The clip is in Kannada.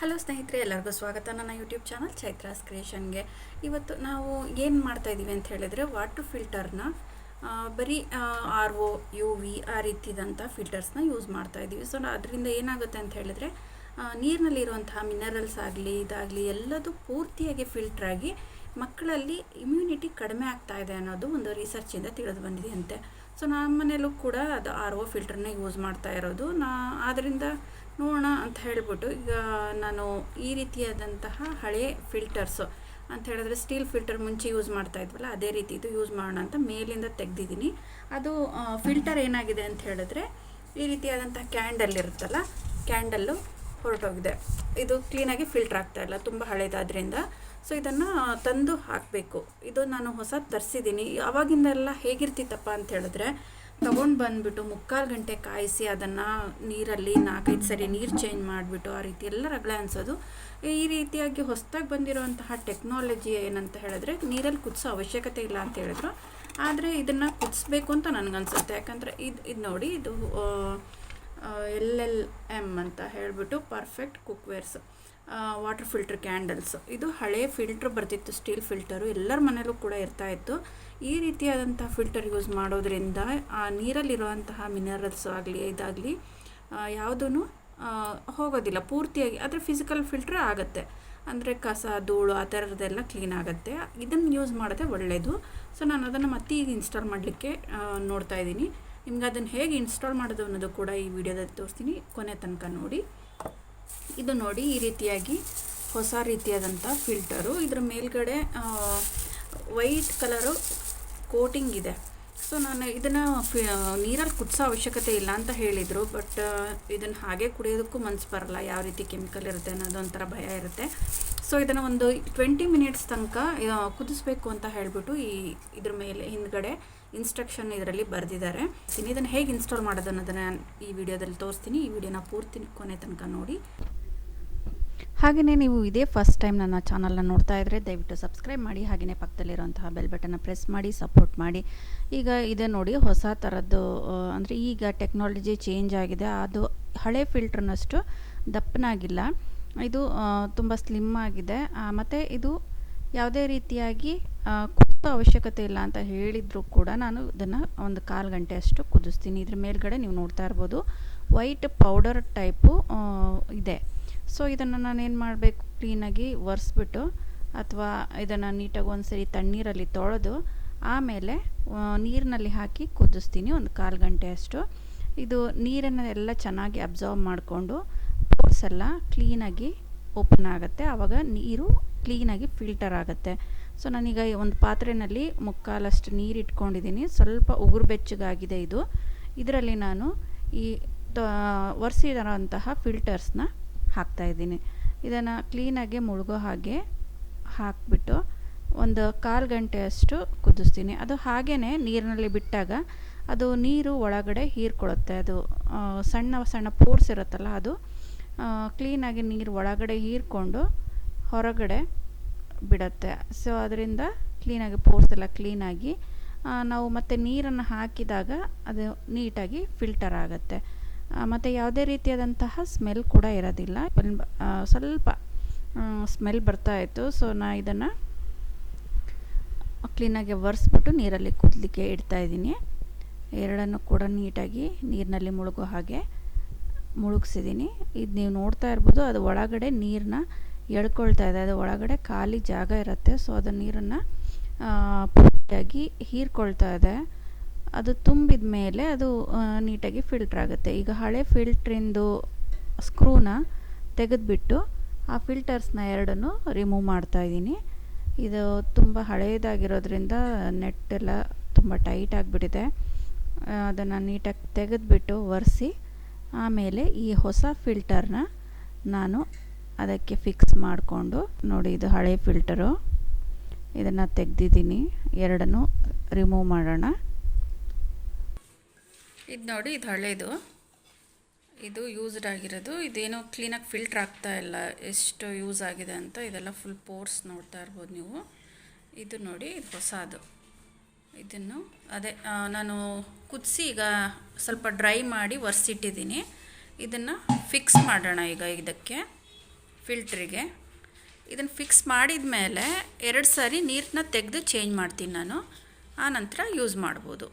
ಹಲೋ ಸ್ನೇಹಿತರೆ, ಎಲ್ಲರಿಗೂ ಸ್ವಾಗತ. ನನ್ನ ಯೂಟ್ಯೂಬ್ ಚಾನಲ್ ಚೈತ್ರಾಸ್ ಕ್ರಿಯೇಷನ್ಗೆ. ಇವತ್ತು ನಾವು ಏನು ಮಾಡ್ತಾ ಇದ್ದೀವಿ ಅಂತ ಹೇಳಿದರೆ ವಾಟರ್ ಫಿಲ್ಟರ್ನ ಬರೀ ಆರ್ ಒ ಯು ವಿ ಆ ರೀತಿದಂಥ ಫಿಲ್ಟರ್ಸ್ನ ಯೂಸ್ ಮಾಡ್ತಾ ಇದ್ದೀವಿ. ಸೊ ಅದರಿಂದ ಏನಾಗುತ್ತೆ ಅಂತ ಹೇಳಿದರೆ ನೀರಿನಲ್ಲಿರುವಂತಹ ಮಿನರಲ್ಸ್ ಆಗಲಿ, ಇದಾಗಲಿ, ಎಲ್ಲದೂ ಪೂರ್ತಿಯಾಗಿ ಫಿಲ್ಟ್ರ್ ಆಗಿ ಮಕ್ಕಳಲ್ಲಿ ಇಮ್ಯುನಿಟಿ ಕಡಿಮೆ ಆಗ್ತಾ ಇದೆ ಅನ್ನೋದು ಒಂದು ರಿಸರ್ಚಿಂದ ತಿಳಿದು ಬಂದಿದೆ ಅಂತೆ ಸೊ ನಮ್ಮ ಮನೇಲೂ ಕೂಡ ಅದು ಆರ್ ಒ ಫಿಲ್ಟರ್ನ ಯೂಸ್ ಮಾಡ್ತಾ ಇರೋದು. ನಾ ಆದ್ದರಿಂದ ನೋಡೋಣ ಅಂತ ಹೇಳಿಬಿಟ್ಟು ಈಗ ನಾನು ಈ ರೀತಿಯಾದಂತಹ ಹಳೆ ಫಿಲ್ಟರ್ಸು ಅಂತ ಹೇಳಿದ್ರೆ ಸ್ಟೀಲ್ ಫಿಲ್ಟರ್ ಮುಂಚೆ ಯೂಸ್ ಮಾಡ್ತಾ ಇದ್ವಲ್ಲ, ಅದೇ ರೀತಿ ಇದು ಯೂಸ್ ಮಾಡೋಣ ಅಂತ ಮೇಲಿಂದ ತೆಗೆದಿದ್ದೀನಿ. ಅದು ಫಿಲ್ಟರ್ ಏನಾಗಿದೆ ಅಂತ ಹೇಳಿದ್ರೆ ಈ ರೀತಿಯಾದಂತಹ ಕ್ಯಾಂಡಲ್ ಇರುತ್ತಲ್ಲ ಕ್ಯಾಂಡಲ್ಲು ಹೊರಟೋಗಿದೆ. ಇದು ಕ್ಲೀನಾಗಿ ಫಿಲ್ಟರ್ ಆಗ್ತಾ ಇಲ್ಲ, ತುಂಬ ಹಳೇದಾದ್ರಿಂದ. ಸೊ ಇದನ್ನು ತಂದು ಹಾಕಬೇಕು. ಇದು ನಾನು ಹೊಸ ತರಿಸಿದ್ದೀನಿ ಅವಾಗಿಂದೆಲ್ಲ ಹೇಗಿರ್ತಿತ್ತಪ್ಪ ಅಂತ ಹೇಳಿದ್ರೆ, ತೊಗೊಂಡು ಬಂದುಬಿಟ್ಟು ಮುಕ್ಕಾಲು ಗಂಟೆ ಕಾಯಿಸಿ ಅದನ್ನು ನೀರಲ್ಲಿ ನಾಲ್ಕೈದು ಸರಿ ನೀರು ಚೇಂಜ್ ಮಾಡಿಬಿಟ್ಟು ಆ ರೀತಿ ಎಲ್ಲ ರಗಳೆ ಅನಿಸೋದು. ಈ ರೀತಿಯಾಗಿ ಹೊಸದಾಗಿ ಬಂದಿರುವಂತಹ ಟೆಕ್ನಾಲಜಿ ಏನಂತ ಹೇಳಿದ್ರೆ, ನೀರಲ್ಲಿ ಕುದಿಸೋ ಅವಶ್ಯಕತೆ ಇಲ್ಲ ಅಂತ ಹೇಳಿದ್ರು. ಆದರೆ ಇದನ್ನು ಕುದಿಸ್ಬೇಕು ಅಂತ ನನಗನ್ಸುತ್ತೆ. ಯಾಕಂದರೆ ಇದು ಇದು ನೋಡಿ, ಇದು ಎಲ್ ಎಲ್ ಎಂ ಅಂತ ಹೇಳಿಬಿಟ್ಟು perfect cookwares water filter candles ಇದು ಹಳೆ ಫಿಲ್ಟ್ರ್ ಬರ್ತಿತ್ತು ಸ್ಟೀಲ್ ಫಿಲ್ಟರು ಎಲ್ಲರ ಮನೇಲೂ ಕೂಡ ಇರ್ತಾ ಇತ್ತು. ಈ ರೀತಿಯಾದಂಥ ಫಿಲ್ಟರ್ ಯೂಸ್ ಮಾಡೋದ್ರಿಂದ, ಆ, ನೀರಲ್ಲಿರುವಂತಹ ಮಿನರಲ್ಸ್ ಆಗಲಿ, ಇದಾಗಲಿ ಯಾವುದೂ ಹೋಗೋದಿಲ್ಲ. ಪೂರ್ತಿಯಾಗಿ, ಆದರೆ ಫಿಸಿಕಲ್ ಫಿಲ್ಟ್ರ್ ಆಗುತ್ತೆ. ಅಂದರೆ ಕಸ, ಧೂಳು, ಆ ಥರದ್ದೆಲ್ಲ ಕ್ಲೀನ್ ಆಗುತ್ತೆ. ಇದನ್ನು ಯೂಸ್ ಮಾಡೋದೇ ಒಳ್ಳೆಯದು ಸೊ ನಾನು ಅದನ್ನು ಮತ್ತೆ ಈಗ ಇನ್ಸ್ಟಾಲ್ ಮಾಡಲಿಕ್ಕೆ ನೋಡ್ತಾ ಇದ್ದೀನಿ. ನಿಮ್ಗೆ ಅದನ್ನು ಹೇಗೆ ಇನ್ಸ್ಟಾಲ್ ಮಾಡೋದು ಅನ್ನೋದು ಕೂಡ ಈ ವಿಡಿಯೋದಲ್ಲಿ ತೋರಿಸ್ತೀನಿ. ಕೊನೆ ತನಕ ನೋಡಿ. ಇದು ನೋಡಿ ಈ ರೀತಿಯಾಗಿ ಹೊಸ ರೀತಿಯಾದಂಥ ಫಿಲ್ಟರು. ಇದರ ಮೇಲ್ಗಡೆ ವೈಟ್ ಕಲರು ಕೋಟಿಂಗ್ ಇದೆ. ಸೊ, ನಾನು ಇದನ್ನು ಫಿ ನೀರಲ್ಲಿ ಕುದಿಸೋ ಅವಶ್ಯಕತೆ ಇಲ್ಲ ಅಂತ ಹೇಳಿದರು. ಬಟ್ ಇದನ್ನು ಹಾಗೆ ಕುಡಿಯೋದಕ್ಕೂ ಮನಸ್ಸು ಬರಲ್ಲ ಯಾವ ರೀತಿ ಕೆಮಿಕಲ್ ಇರುತ್ತೆ ಅನ್ನೋದು ಒಂಥರ ಭಯ ಇರುತ್ತೆ. ಸೊ, ಇದನ್ನು ಒಂದು ಟ್ವೆಂಟಿ ಮಿನಿಟ್ಸ್ ತನಕ ಕುದಿಸ್ಬೇಕು ಅಂತ ಹೇಳಿಬಿಟ್ಟು ಈ, ಇದ್ರ ಮೇಲೆ ಹಿಂದ್ಗಡೆ ಇನ್ಸ್ಟ್ರಕ್ಷನ್ ಇದರಲ್ಲಿ ಬರೆದಿದ್ದಾರೆ. ಇದನ್ನು ಹೇಗೆ ಇನ್ಸ್ಟಾಲ್ ಮಾಡೋದು ಅನ್ನೋದನ್ನು ಈ ವಿಡಿಯೋದಲ್ಲಿ ತೋರಿಸ್ತೀನಿ. ಈ ವಿಡಿಯೋನ ಪೂರ್ತಿ ಕೊನೆ ತನಕ ನೋಡಿ. ಹಾಗೆಯೇ ನೀವು ಇದೇ ಫಸ್ಟ್ ಟೈಮ್ ನನ್ನ ಚಾನಲ್ನ ನೋಡ್ತಾ ಇದ್ದರೆ ದಯವಿಟ್ಟು ಸಬ್ಸ್ಕ್ರೈಬ್ ಮಾಡಿ, ಹಾಗೆಯೇ ಪಕ್ಕದಲ್ಲಿರುವಂತಹ ಬೆಲ್ ಬಟನ್ನ ಪ್ರೆಸ್ ಮಾಡಿ ಸಪೋರ್ಟ್ ಮಾಡಿ. ಈಗ ಇದೆ ನೋಡಿ ಹೊಸ ಥರದ್ದು ಅಂದರೆ ಈಗ ಟೆಕ್ನಾಲಜಿ ಚೇಂಜ್ ಆಗಿದೆ. ಅದು ಹಳೆ ಫಿಲ್ಟ್ರ್ನಷ್ಟು ದಪ್ಪನಾಗಿಲ್ಲ. ಇದು ತುಂಬ ಸ್ಲಿಮ್ ಆಗಿದೆ. ಮತ್ತು ಇದು ಯಾವುದೇ ರೀತಿಯಾಗಿ ಕುದಿಸೋ ಅವಶ್ಯಕತೆ ಇಲ್ಲ ಅಂತ ಹೇಳಿದರೂ ಕೂಡ ನಾನು ಇದನ್ನು ಒಂದು ಕಾಲು ಗಂಟೆ ಅಷ್ಟು ಕುದಿಸ್ತೀನಿ. ಇದ್ರ ಮೇಲ್ಗಡೆ ನೀವು ನೋಡ್ತಾ ಇರ್ಬೋದು ವೈಟ್ ಪೌಡರ್ ಟೈಪು ಇದೆ. ಸೊ ಇದನ್ನು ನಾನು ಏನು ಮಾಡಬೇಕು? ಕ್ಲೀನಾಗಿ ಒರೆಸ್ಬಿಟ್ಟು ಅಥವಾ ಇದನ್ನು ನೀಟಾಗಿ ಒಂದು ಸರಿ ತಣ್ಣೀರಲ್ಲಿ ತೊಳೆದು ಆಮೇಲೆ ನೀರಿನಲ್ಲಿ ಹಾಕಿ ಕುದಿಸ್ತೀನಿ ಒಂದು ಕಾಲು ಗಂಟೆ ಅಷ್ಟು. ಇದು ನೀರನ್ನು ಎಲ್ಲ ಚೆನ್ನಾಗಿ ಅಬ್ಸರ್ವ್ ಮಾಡಿಕೊಂಡು ಪೋರ್ಸ್ ಎಲ್ಲ ಕ್ಲೀನಾಗಿ ಓಪನ್ ಆಗುತ್ತೆ. ಆವಾಗ ನೀರು ಕ್ಲೀನಾಗಿ ಫಿಲ್ಟರ್ ಆಗುತ್ತೆ. ಸೊ ನಾನೀಗ ಒಂದು ಪಾತ್ರೆಯಲ್ಲಿ ಮುಕ್ಕಾಲಷ್ಟು ನೀರು ಇಟ್ಕೊಂಡಿದ್ದೀನಿ. ಸ್ವಲ್ಪ ಉಗುರು ಬೆಚ್ಚಗಾಗಿದೆ ಇದು. ಇದರಲ್ಲಿ ನಾನು ಈ ಒರೆಸಿರೋಂತಹ ಫಿಲ್ಟರ್ಸ್ನ ಹಾಕ್ತಾಯಿದ್ದೀನಿ ಇದನ್ನು ಕ್ಲೀನಾಗಿ ಮುಳುಗೋ ಹಾಗೆ ಹಾಕಿಬಿಟ್ಟು ಒಂದು ಕಾಲು ಗಂಟೆಯಷ್ಟು ಕುದಿಸ್ತೀನಿ. ಅದು ಹಾಗೇ ನೀರಿನಲ್ಲಿ ಬಿಟ್ಟಾಗ ಅದು ನೀರು ಒಳಗಡೆ ಹೀರ್ಕೊಳ್ಳುತ್ತೆ. ಅದು ಸಣ್ಣ ಸಣ್ಣ ಪೋರ್ಸ್ ಇರುತ್ತಲ್ಲ ಅದು ಕ್ಲೀನಾಗಿ ನೀರು ಒಳಗಡೆ ಹೀರ್ಕೊಂಡು ಹೊರಗಡೆ ಬಿಡುತ್ತೆ. ಸೊ ಅದರಿಂದ ಕ್ಲೀನಾಗಿ ಪೋರ್ಸ್ ಎಲ್ಲ ಕ್ಲೀನಾಗಿ ನಾವು ಮತ್ತೆ ನೀರನ್ನು ಹಾಕಿದಾಗ ಅದು ನೀಟಾಗಿ ಫಿಲ್ಟರ್ ಆಗುತ್ತೆ. ಮತ್ತು ಯಾವುದೇ ರೀತಿಯಾದಂತಹ ಸ್ಮೆಲ್ ಕೂಡ ಇರೋದಿಲ್ಲ. ಸ್ವಲ್ಪ ಸ್ಮೆಲ್ ಬರ್ತಾ ಇತ್ತು. ಸೊ ನಾ ಇದನ್ನು ಕ್ಲೀನಾಗಿ ಒರೆಸ್ಬಿಟ್ಟು ನೀರಲ್ಲಿ ಕುದಲಿಕ್ಕೆ ಇಡ್ತಾಯಿದ್ದೀನಿ ಎರಡನ್ನು ಕೂಡ ನೀಟಾಗಿ ನೀರಿನಲ್ಲಿ ಮುಳುಗೋ ಹಾಗೆ ಮುಳುಗಿಸಿದ್ದೀನಿ. ಇದು ನೀವು ನೋಡ್ತಾ ಇರ್ಬೋದು, ಅದು ಒಳಗಡೆ ನೀರನ್ನ ಎಳ್ಕೊಳ್ತಾ ಇದೆ. ಅದು ಒಳಗಡೆ ಖಾಲಿ ಜಾಗ ಇರುತ್ತೆ. ಸೊ ಅದು ನೀರನ್ನು ಪೂರ್ತಿಯಾಗಿ ಹೀರ್ಕೊಳ್ತಾ ಇದೆ. ಅದು ತುಂಬಿದ ಮೇಲೆ ಅದು ನೀಟಾಗಿ ಫಿಲ್ಟ್ರ್ ಆಗುತ್ತೆ. ಈಗ ಹಳೆ ಫಿಲ್ಟ್ರಿಂದು ಸ್ಕ್ರೂನ ತೆಗೆದುಬಿಟ್ಟು ಆ ಫಿಲ್ಟರ್ಸ್ನ ಎರಡನ್ನು ರಿಮೂವ್ ಮಾಡ್ತಾಯಿದ್ದೀನಿ ಇದು ತುಂಬ ಹಳೆಯದಾಗಿರೋದ್ರಿಂದ ನೆಟ್ ಎಲ್ಲ ತುಂಬ ಟೈಟ್ ಆಗಿಬಿಟ್ಟಿದೆ. ಅದನ್ನು ನೀಟಾಗಿ ತೆಗೆದುಬಿಟ್ಟು ಒರೆಸಿ, ಆಮೇಲೆ ಈ ಹೊಸ ಫಿಲ್ಟರ್ನ ನಾನು ಅದಕ್ಕೆ ಫಿಕ್ಸ್ ಮಾಡಿಕೊಂಡು, ನೋಡಿ ಇದು ಹಳೆ ಫಿಲ್ಟರು ಇದನ್ನು ತೆಗೆದಿದ್ದೀನಿ. ಎರಡನ್ನು ರಿಮೂವ್ ಮಾಡೋಣ. ಇದು ನೋಡಿ, ಇದು ಹಳೇದು. ಇದು ಯೂಸ್ಡ್ ಆಗಿರೋದು. ಇದೇನೋ ಕ್ಲೀನಾಗಿ ಫಿಲ್ಟ್ರ್ ಆಗ್ತಾ ಇಲ್ಲ, ಎಷ್ಟು ಯೂಸ್ ಆಗಿದೆ ಅಂತ. ಇದೆಲ್ಲ ಫುಲ್ ಪೋರ್ಸ್ ನೋಡ್ತಾ ಇರ್ಬೋದು ನೀವು. ಇದು ನೋಡಿ, ಇದು ಹೊಸದು. ಇದನ್ನು ಅದೇ ನಾನು ಕುದಿಸಿ ಈಗ ಸ್ವಲ್ಪ ಡ್ರೈ ಮಾಡಿ ಒರೆಸಿಟ್ಟಿದ್ದೀನಿ. ಇದನ್ನು ಫಿಕ್ಸ್ ಮಾಡೋಣ ಈಗ ಇದಕ್ಕೆ ಫಿಲ್ಟ್ರಿಗೆ ಇದನ್ನು ಫಿಕ್ಸ್ ಮಾಡಿದ ಮೇಲೆ ಎರಡು ಸಾರಿ ನೀರನ್ನ ತೆಗೆದು ಚೇಂಜ್ ಮಾಡ್ತೀನಿ ನಾನು. ಆ ನಂತರ ಯೂಸ್ ಮಾಡ್ಬೋದು.